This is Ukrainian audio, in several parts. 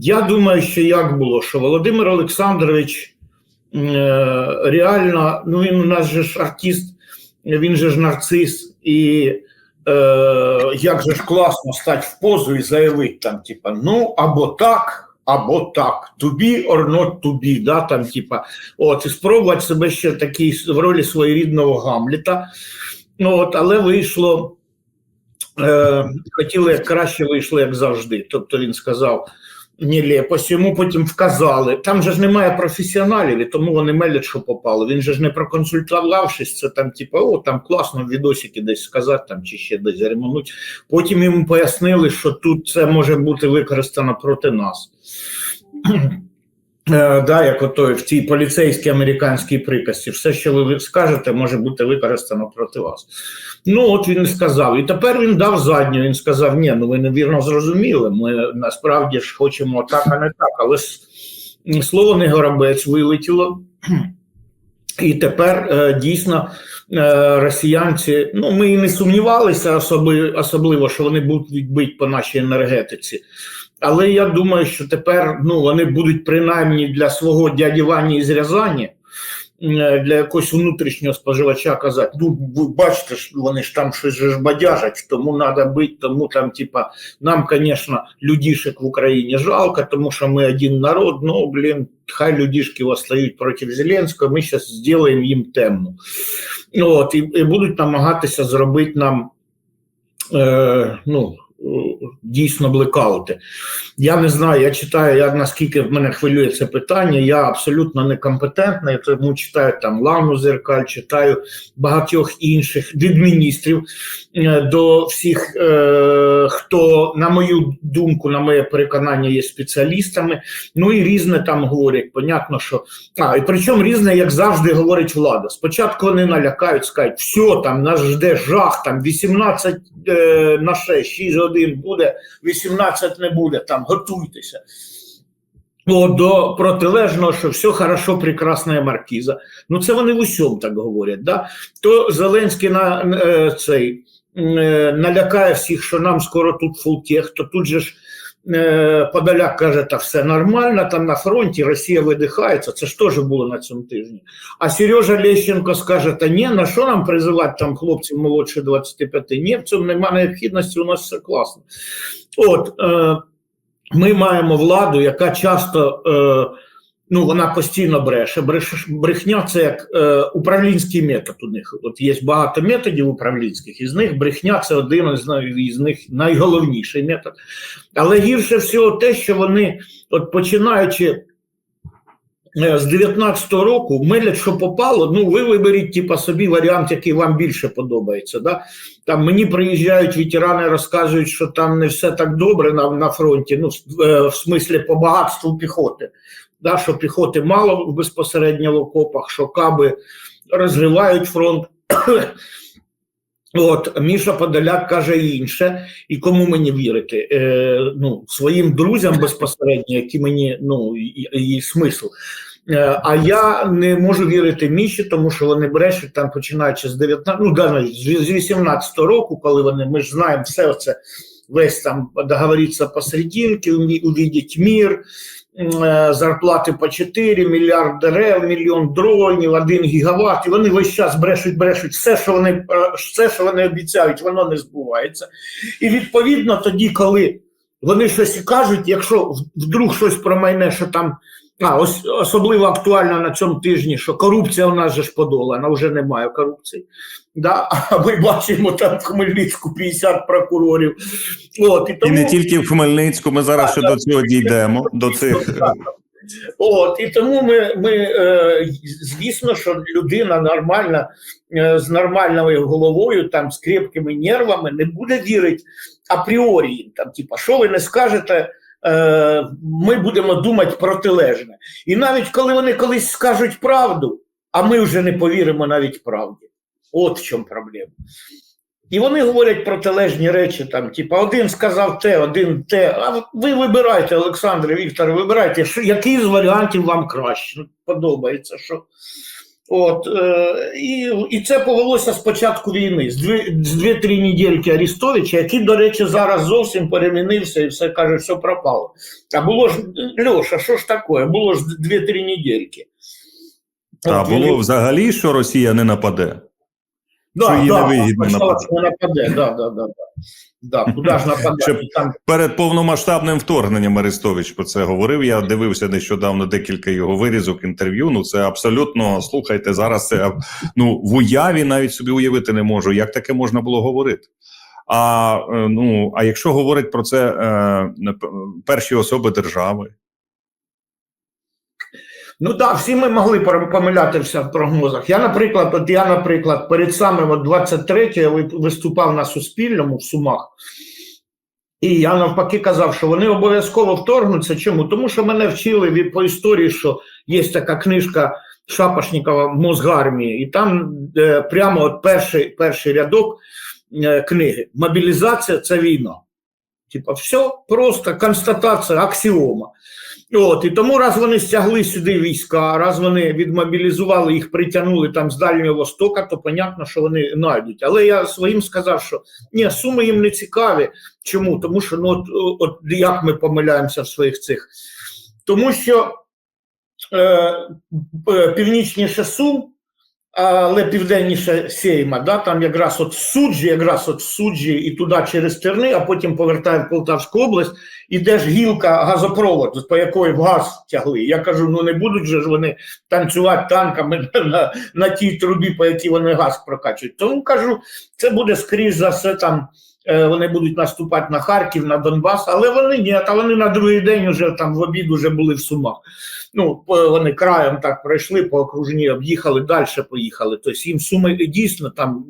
Я думаю, що як було, що Володимир Олександрович е, реально, ну він у нас же ж артист, він же ж нарцис, і е, як же ж класно стати в позу і заявити там, типа, ну або так. Або так, to be or not to be, да, там, типа, от, і спробувати себе ще такий в ролі своєрідного Гамліта. Ну, от, але вийшло, е, хотіли як краще вийшло, як завжди. Тобто він сказав нелепость, йому потім вказали. Там же ж немає професіоналів, і тому вони мелять, що попало. Він же ж не проконсультувавшись, це там, типу, о, там класно відосики десь сказати там, чи ще десь ремонуть. Потім йому пояснили, що тут це може бути використано проти нас. Е, Да, як ото в цій поліцейській американській приказці, все, що ви скажете, може бути використано проти вас. Ну, от він сказав. І тепер він дав задню. Він сказав: ні, ну ви невірно зрозуміли. Ми насправді ж хочемо так, а не так. Але слово не горобець вилетіло. І тепер е, дійсно е, росіянці, ну ми і не сумнівалися, особливо, що вони будуть бити по нашій енергетиці. Але я думаю, що тепер ну, вони будуть принаймні для свого дяді Вані із Рязані, е, для якогось внутрішнього споживача казати, ну ви бачите, вони ж там щось ж бадяжать, тому треба бити, тому там, типа, нам, звісно, людішек в Україні жалко, тому що ми один народ, ну, блін, хай людішки восстають проти Зеленського, ми зараз зробимо їм темну. От, і, і будуть намагатися зробити нам, е, ну, дійсно блекаути. Я не знаю, я читаю, я наскільки в мене хвилює це питання, я абсолютно некомпетентний, тому читаю там Лану Зеркаль, читаю багатьох інших від міністрів е, до всіх, е, хто, на мою думку, на моє переконання, є спеціалістами. Ну і різне там говорять. Понятно, що. А, і причому різне, як завжди, говорить влада. Спочатку вони налякають, скажуть, все, там нас жде жах, там 18 е, на 6, 6 годин буде, 18 не буде, там готуйтеся. О, до протилежного, що все хорошо, прекрасна маркіза. Ну, це вони в усьому так говорять. Да? То Зеленський на е, цей е, налякає всіх, що нам скоро тут фултех, то тут же ж Подоляк каже, та все нормально, там на фронті Росія видихається, це ж теж було на цьому тижні. А Сережа Лещенко скаже, та ні, на що нам призивати там хлопців молодше 25? Ні, в цьому немає необхідності, у нас все класно. От, е, ми маємо владу, яка часто е, ну вона постійно бреше. Бреш, брехня це як е, управлінський метод. У них от є багато методів управлінських, із них брехня це один із, із них найголовніший метод. Але гірше всього те, що вони, от починаючи. З 19-го року милять, що попало. Ну, ви виберіть типа, собі варіант, який вам більше подобається. Да? Там мені приїжджають ветерани, розказують, що там не все так добре на на фронті, ну, в, в смислі по багатству піхоти. Да? Що піхоти мало безпосередньо в окопах, що каби розривають фронт. От Міша Подоляк каже інше, і кому мені вірити? Е, ну, Своїм друзям безпосередньо, які мені ну, її смисл. Е, а я не можу вірити Міші, тому що вони брешуть там, починаючи з 19, ну да, з 18 року, коли вони ми ж знаємо все це весь там договориться посерединки, увидеть мир. Зарплати по 4, мільярд дерев, мільйон дронів, 1 гігават, і вони весь час брешуть, брешуть. Все, що вони все, що вони обіцяють, воно не збувається. І відповідно тоді, коли вони щось кажуть, якщо вдруг щось промайне, що там а, ось особливо актуально на цьому тижні, що корупція у нас же ж подолана, вже немає корупції. Да? А ми бачимо там в Хмельницьку 50 прокурорів. От, І, тому... і не тільки в Хмельницьку, ми зараз ще до цього дійдемо. до цих... От, І тому ми, ми е, звісно, що людина нормальна, е, з нормальною головою, там, з крепкими нервами не буде вірити апріорі. Там, типа, що ви не скажете, ми будемо думати протилежне. І навіть коли вони колись скажуть правду, а ми вже не повіримо навіть правді. От в чому проблема. І вони говорять протилежні речі, там, типу, один сказав те, один те. А ви вибирайте, Олександр Віктор, вибирайте, що, який з варіантів вам краще. Ну, Подобається, що От, е, і, і це повелося з початку війни, з дві- з дві-три недільки Арістовича, який, до речі, зараз зовсім перемінився і все каже, все пропало. А було ж, Льоша, що ж таке? Було ж дві-три недільки. А От було було взагалі, що Росія не нападе. Да, що їй да, не нападе, да, да, да, да. Да, куди ж нападати? Там Перед повномасштабним вторгненням Арестович про це говорив. Я дивився нещодавно декілька його вирізок інтерв'ю. Ну це абсолютно слухайте зараз. Це ну в уяві навіть собі уявити не можу, як таке можна було говорити. А е, ну а якщо говорить про це е, перші особи держави, Ну так, всі ми могли пом- помилятися в прогнозах. Я, наприклад, от я, наприклад, перед самим от 23 я виступав на Суспільному в Сумах. І я навпаки казав, що вони обов'язково вторгнуться. Чому? Тому що мене вчили від по історії, що є така книжка Шапошникова Мосгармії, і там е, прямо от перший, перший рядок е, книги Мобілізація це війна. Типа, все просто констатація, аксіома. От, і тому раз вони стягли сюди війська, раз вони відмобілізували їх, притягнули там з Дальнього Востока, то понятно, що вони знайдуть. Але я своїм сказав, що ні, суми їм не цікаві. Чому? Тому що ну, от, от як ми помиляємося в своїх цих. Тому що е, північніше Сум, але південніше Сейма, да, там якраз от суджі, якраз от суджі і туди через Терни, а потім повертає в Полтавську область, і де ж гілка газопровод, по якої в газ тягли. Я кажу, ну не будуть же ж вони танцювати танками на, на тій трубі, по якій вони газ прокачують. Тому кажу, це буде скрізь за все там. Е, Вони будуть наступати на Харків, на Донбас, але вони ні, а вони на другий день вже там в обід вже були в Сумах. Ну, вони краєм так пройшли по окружні, об'їхали, далі поїхали. Тобто їм суми дійсно там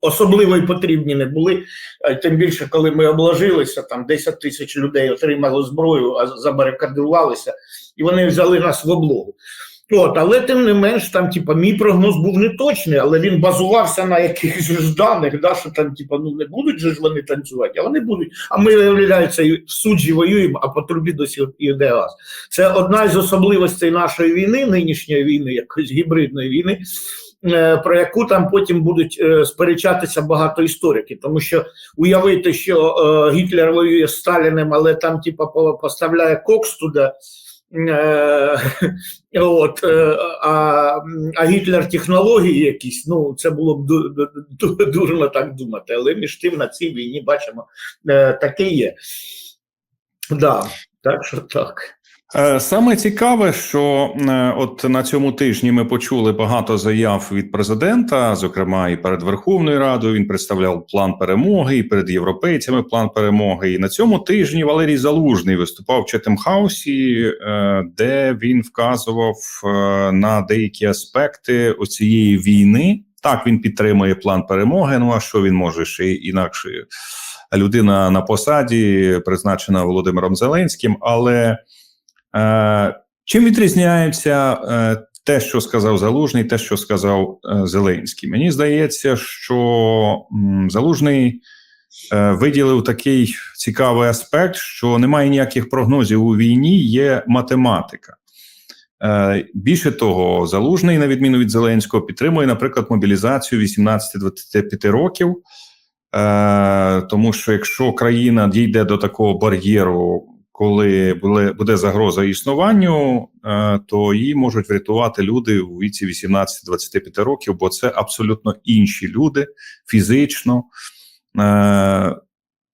особливо і потрібні не були. Тим більше, коли ми обложилися, там 10 тисяч людей отримали зброю, а забарикадувалися, і вони взяли нас в облогу. От, але тим не менш, там, типа, мій прогноз був не точний, але він базувався на якихось даних, да, що там, типа, ну не будуть же ж вони танцювати, а вони будуть. А ми, виявляється, в суджі воюємо, а по трубі досі йде газ. Це одна із особливостей нашої війни, нинішньої війни, якоїсь гібридної війни, е, про яку там потім будуть е, сперечатися багато істориків. Тому що уявити, що е, Гітлер воює з Сталіним, але там, типа, поставляє кокс туди. Е, от, е, а, а Гітлер технології якісь, ну це було б ду- ду- ду- дурно так думати, але між тим на цій війні бачимо, е, таке є. Да, так що так. Е, Саме цікаве, що е, от на цьому тижні ми почули багато заяв від президента, зокрема і перед Верховною Радою. Він представляв план перемоги, і перед європейцями план перемоги. І на цьому тижні Валерій Залужний виступав в Четем Хаусі, е, де він вказував на деякі аспекти оцієї війни. Так, він підтримує план перемоги. Ну а що він може ще інакше? Людина на посаді, призначена Володимиром Зеленським, але чим відрізняється е, те, що сказав Залужний, те, що сказав е, Зеленський? Мені здається, що Залужний е, виділив такий цікавий аспект, що немає ніяких прогнозів у війні, є математика. Е, Більше того, Залужний, на відміну від Зеленського, підтримує, наприклад, мобілізацію 18-25 років. Е, тому що якщо країна дійде до такого бар'єру, коли буде, загроза існуванню, е, то її можуть врятувати люди у віці 18-25 років, бо це абсолютно інші люди фізично. Е,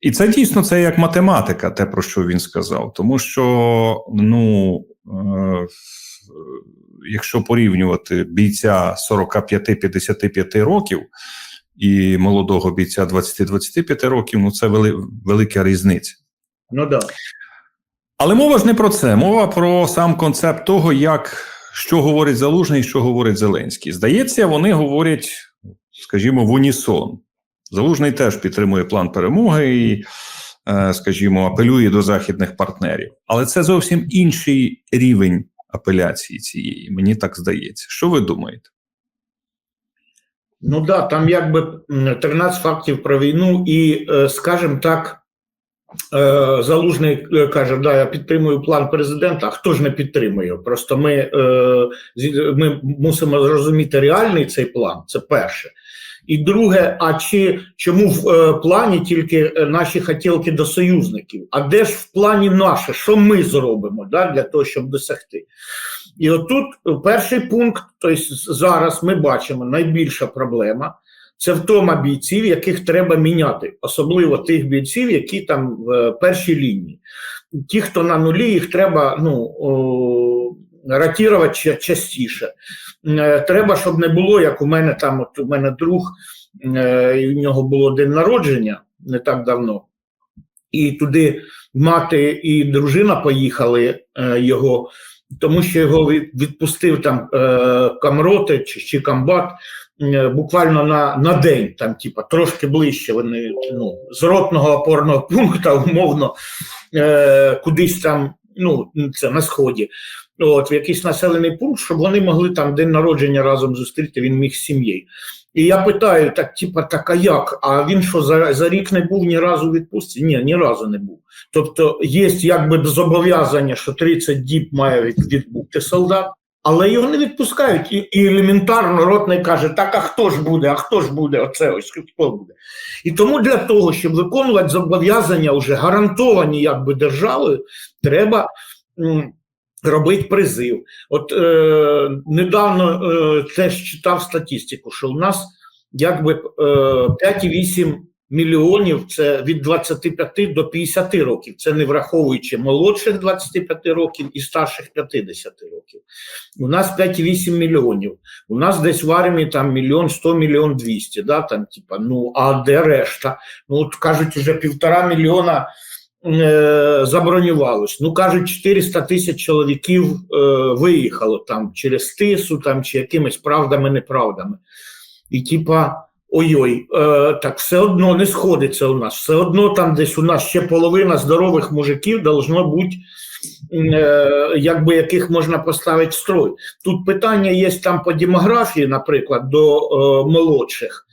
і це дійсно це як математика, те про що він сказав. Тому що, ну, е, якщо порівнювати бійця 45-55 років і молодого бійця 20-25 років, ну це вели, велика різниця. Ну да. Але мова ж не про це. Мова про сам концепт того, як що говорить Залужний, що говорить Зеленський. Здається, вони говорять, скажімо, в унісон. Залужний теж підтримує план перемоги і, е, скажімо, апелює до західних партнерів. Але це зовсім інший рівень апеляції цієї. Мені так здається. Що ви думаєте? Ну да, там якби м, 13 фактів про війну, і, е, скажімо так, Залужний е, каже, да, я підтримую план президента. А хто ж не підтримує? Просто ми, е, ми мусимо зрозуміти реальний цей план. Це перше. І друге, а чи чому в е, плані тільки е, наші хотілки до союзників? А де ж в плані наше? Що ми зробимо да, для того, щоб досягти? І отут е, перший пункт, тобто зараз ми бачимо найбільша проблема. Це втома бійців, яких треба міняти, особливо тих бійців, які там в е, першій лінії. Ті, хто на нулі, їх треба ну, ча- частіше. Е, Треба, щоб не було, як у мене там, от у мене друг, е, і у нього було день народження не так давно, і туди мати і дружина поїхали його, тому що його від- відпустив там е, камроти чи, чи комбат е, буквально на, на день, там, типа, трошки ближче вони ну, з ротного опорного пункту, умовно, е, кудись там, ну, це на сході, от, в якийсь населений пункт, щоб вони могли там день народження разом зустріти, він міг з сім'єю. І я питаю, так, типа, так, а як? А він що, за, за рік не був ні разу відпустці? Ні, ні разу не був. Тобто є якби зобов'язання, що 30 діб має відбути солдат, але його не відпускають. І, і елементарно ротний каже: так, а хто ж буде, а хто ж буде? Оце ось хто буде. І тому для того, щоб виконувати зобов'язання вже гарантовані якби державою, треба. Робить призив. От е, недавно е, теж читав статистику, що у нас якби е, 5,8 мільйонів це від 25 до 50 років. Це не враховуючи молодших 25 років і старших 50 років. У нас 5,8 мільйонів. У нас десь в армії там мільйон 100, мільйон 200, да, там, типа, ну, а де решта? Ну, от кажуть, вже півтора мільйона е, забронювалось. Ну, кажуть, 400 тисяч чоловіків е, виїхало там через тису, там, чи якимись правдами, неправдами. І типа, ой-ой, е, так все одно не сходиться у нас. Все одно там десь у нас ще половина здорових мужиків должно бути, е, якби яких можна поставити в строй. Тут питання є там по демографії, наприклад, до е, молодших.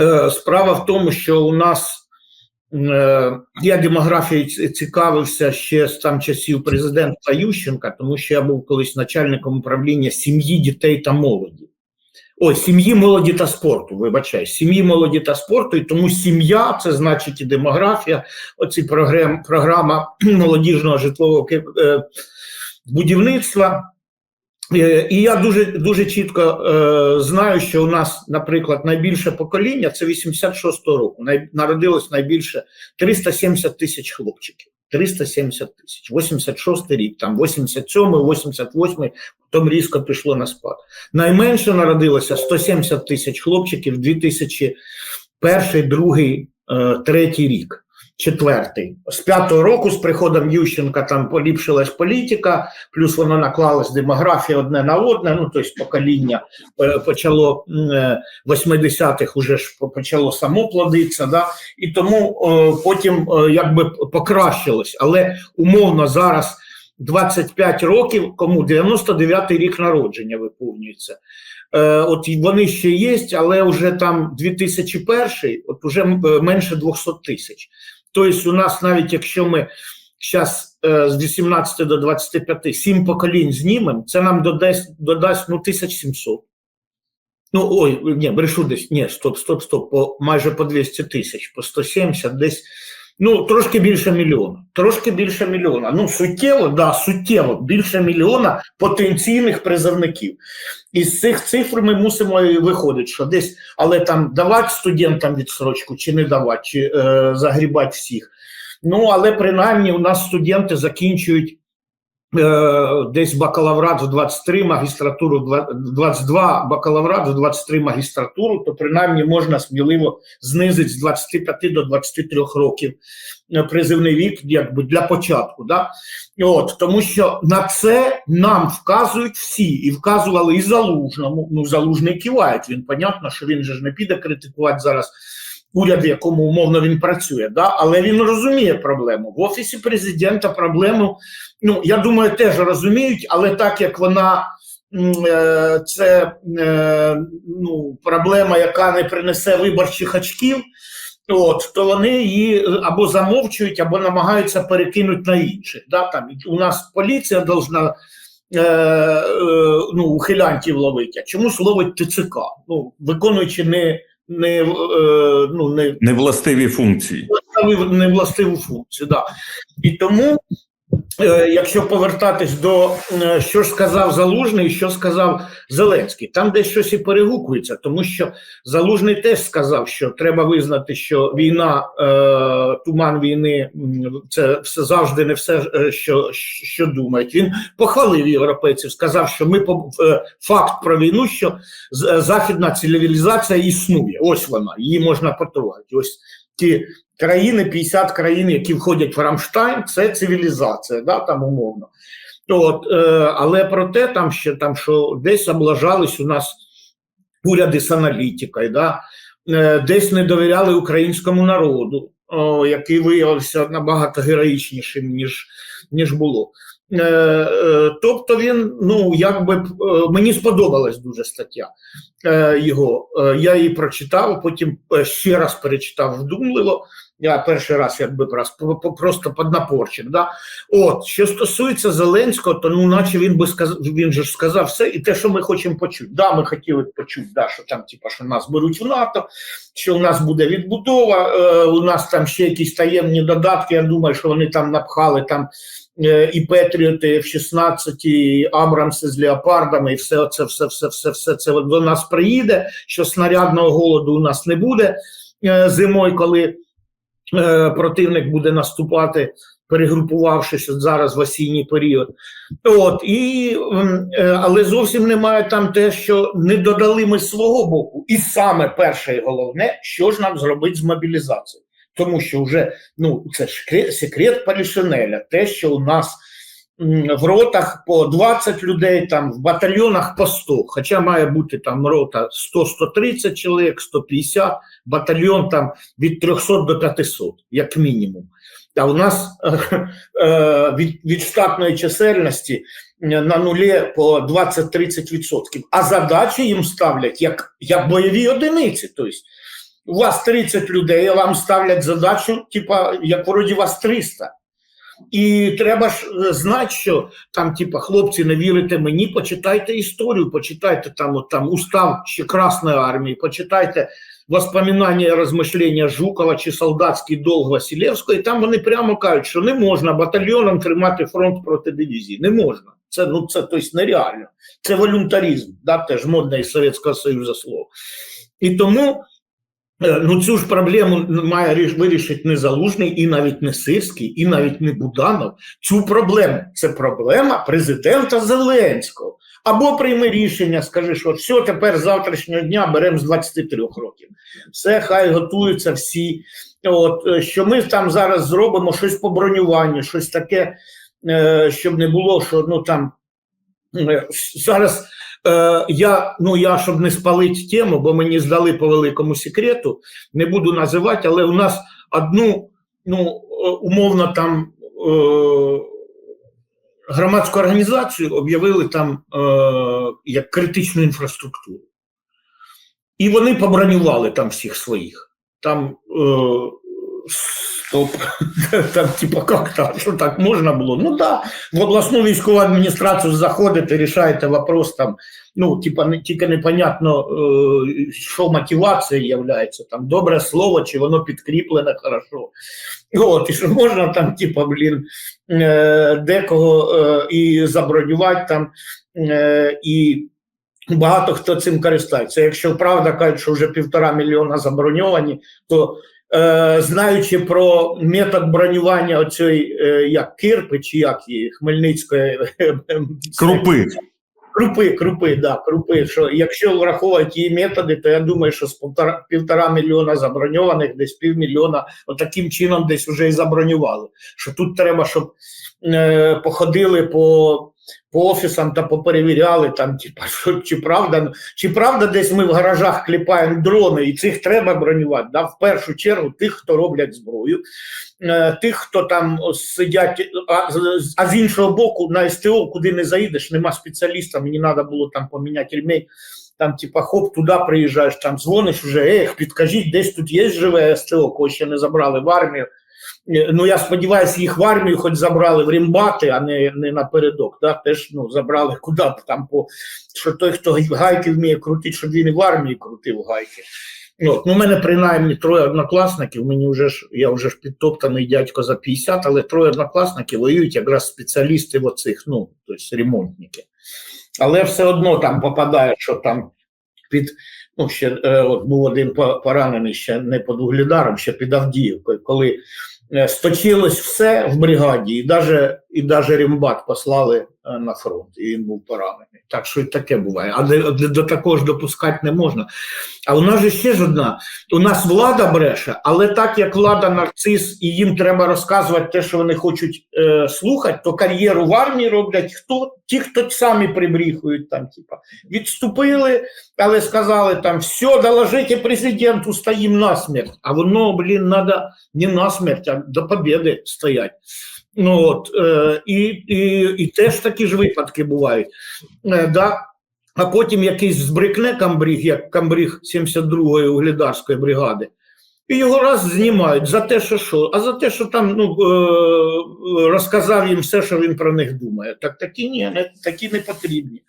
Е, справа в тому, що у нас Я демографією цікавився ще з там часів президента Ющенка, тому що я був колись начальником управління сім'ї, дітей та молоді. Ой, сім'ї, молоді та спорту, вибачай, сім'ї, молоді та спорту, і тому сім'я це значить і демографія, оці програм, програма молодіжного житлового е, будівництва. Е, І я дуже дуже чітко е, знаю, що у нас, наприклад, найбільше покоління це 86-го року. Най, народилось найбільше 370 тисяч хлопчиків. 370 тисяч. 86 рік, там 87-й, 88-й, потім різко пішло на спад. Найменше народилося 170 тисяч хлопчиків 2001, 2, 3 рік. Четвертий з п'ятого року з приходом Ющенка там поліпшилась політика, плюс воно наклалась демографія одне на одне. Ну тобто покоління е, почало м, е, 80-х уже ж почало само плодитися, да? і тому е, потім е, якби покращилось. Але умовно зараз 25 років, кому 99-й рік народження виповнюється. От вони ще є, але вже там 2001, от уже м- е, менше 200 тисяч. Тобто, у нас навіть якщо ми зараз з 18 до 25 сім поколінь знімемо, це нам додасть, додасть ну, 1700. Ну, ой, ні, брешу десь, ні, стоп, стоп, стоп, по, майже по 200 тисяч, по 170, десь, ну, трошки більше мільйона. Трошки більше мільйона. Ну, суттєво, да, суттєво, більше мільйона потенційних призовників. з цих цифр ми мусимо виходити, що десь, але там давати студентам відсрочку чи не давати, чи е, загрібати всіх. Ну, але принаймні у нас студенти закінчують десь бакалаврат в 23, магістратуру в 22, бакалаврат в 23 магістратуру, то принаймні можна сміливо знизити з 25 до 23 років е, призивний вік, якби для початку. Да? От, тому що на це нам вказують всі, і вказували і залужному. Ну, залужний кивають. Він понятно, що він же ж не піде критикувати зараз уряд, в якому умовно він працює. Да? Але він розуміє проблему. В офісі президента проблему, ну я думаю, теж розуміють, але так як вона. е, Це е, ну, проблема, яка не принесе виборчих очків, от, то вони її або замовчують, або намагаються перекинути на інших. Да? Там, у нас поліція должна е, е, ну, ухилянтів ловити, а чомусь ловить ТЦК, ну, виконуючи не, не, е, ну, не Невластиві функції. не властиву функцію. Да. І тому, якщо повертатись до е, що ж сказав Залужний, що сказав Зеленський, там десь щось і перегукується, тому що Залужний теж сказав, що треба визнати, що війна, е, туман війни це все завжди не все, е, що, що думають. Він похвалив європейців, сказав, що ми е, факт про війну, що е, західна цивілізація існує. Ось вона, її можна потрогати. Ось ті країни, 50 країн, які входять в Рамштайн, це цивілізація, да, там умовно. От, е, але проте там ще там, що десь облажались у нас уряди з аналітикою, да, е, десь не довіряли українському народу, о, який виявився набагато героїчнішим, ніж, ніж було. Е, е, тобто він, ну якби е, мені сподобалась дуже стаття його. Я її прочитав, потім ще раз перечитав вдумливо. Я перший раз якби просто поднапорчик. Да? От що стосується Зеленського, то ну, наче він би сказав, він же ж сказав все, і те, що ми хочемо почути. Да, ми хотіли почути, да, що там, типа, що нас беруть в НАТО, що у нас буде відбудова. Е, у нас там ще якісь таємні додатки. Я думаю, що вони там напхали там і Петріоти, F-16, і Абрамси з леопардами, і все це, все, все, все, все це до нас приїде. Що снарядного голоду у нас не буде е, зимою, коли е, противник буде наступати, перегрупувавшись от зараз в осінній період. От і е, але зовсім немає там те, що не додали ми свого боку, і саме перше і головне, що ж нам зробити з мобілізацією. Тому що вже ну це ж секрет, Полішинеля, те, що у нас в ротах по 20 людей, там в батальйонах по 100, хоча має бути там рота 100-130 чоловік, 150, батальйон там від 300 до 500, як мінімум. А у нас е, від, від штатної чисельності е, на нулі по 20-30%. А задачі їм ставлять як, як бойові одиниці. Тобто у вас 30 людей, а вам ставлять задачу, типа, як вроді вас 300. І треба ж е, знати, що там, типа, хлопці, не вірите мені, почитайте історію, почитайте там, от, там устав ще Красної армії, почитайте воспоминання, розмишлення Жукова чи солдатський долг Василевського, і там вони прямо кажуть, що не можна батальйоном тримати фронт проти дивізії. Не можна. Це ну це тобто, нереально. Це волюнтаризм, да, теж модне із Совєтського Союзу слово. І тому ну, цю ж проблему має вирішити не Залужний, і навіть не Сирський, і навіть не Буданов. Цю проблему це проблема президента Зеленського. Або прийми рішення, скажи, що все, тепер з завтрашнього дня беремо з 23 років. Все, хай готуються всі. От, е, що ми там зараз зробимо щось по бронюванню, щось таке, е, щоб не було, що ну там е, зараз е, я, ну я щоб не спалити тему, бо мені здали по великому секрету, не буду називати, але у нас одну, ну, е, умовно там. Е, громадську організацію об'явили там е, як критичну інфраструктуру. І вони побронювали там всіх своїх. Там е, стоп, там, типа, як так, що так можна було? Ну да, в обласну військову адміністрацію заходите, рішаєте вопрос там, ну, типа, не, тільки непонятно, е, що мотивація являється, там добре слово, чи воно підкріплене хорошо. От, і що можна там, типа, блін, е, декого е, і забронювати там, е, і багато хто цим користується. Якщо правда кажуть, що вже півтора мільйона заброньовані, то знаючи про метод бронювання оцієї, е, як Кирпи, чи як її, Хмельницької Крупи. Крупи, крупи, да, крупи. Що якщо враховувати її методи, то я думаю, що з півтора, півтора мільйона заброньованих, десь півмільйона, отаким чином десь вже і забронювали. Що тут треба, щоб е, походили по, по офісам та поперевіряли там, типа, що чи правда, чи правда десь ми в гаражах кліпаємо дрони, і цих треба бронювати. Да? В першу чергу тих, хто роблять зброю. Е, Тих, хто там сидять, а, а з іншого боку, на СТО, куди не заїдеш, нема спеціаліста, мені треба було там поміняти ремень, там, типа, хоп, туди приїжджаєш, там дзвониш вже, ех, підкажіть, десь тут є живе СТО, кого ще не забрали в армію. Е, Ну, я сподіваюся, їх в армію хоч забрали в Рімбати, а не, не напередок. Да? Теж ну, забрали куди б там, по, що той, хто гайки вміє крутити, щоб він і в армії крутив гайки. Ну, у мене принаймні троє однокласників, мені вже ж, я вже ж підтоптаний дядько за 50, але троє однокласників воюють якраз спеціалісти в оцих, ну, тобто ремонтники. Але все одно там попадає, що там під, ну, ще е, от був один поранений ще не під Углідаром, ще під Авдіївкою, коли сточилось все в бригаді, і даже, і даже Рембат послали е, на фронт, і він був поранений. Так що і таке буває. А до, такого ж допускати не можна. А у нас же ще ж одна. У нас влада бреше, але так як влада нарцис, і їм треба розказувати те, що вони хочуть е, слухати, то кар'єру в армії роблять хто? Ті, хто самі прибріхують там, типа, відступили, але сказали там, все, доложите президенту, стоїм насмерть. А воно, блін, треба не насмерть, а до побіди стоять. Ну, от, е, і, і, і теж такі ж випадки бувають. Е, да? А потім якийсь збрикне камбріг, як камбріг 72-ї углідарської бригади, і його раз знімають за те, що що, а за те, що там ну, е, розказав їм все, що він про них думає. Так такі ні, не, такі не потрібні.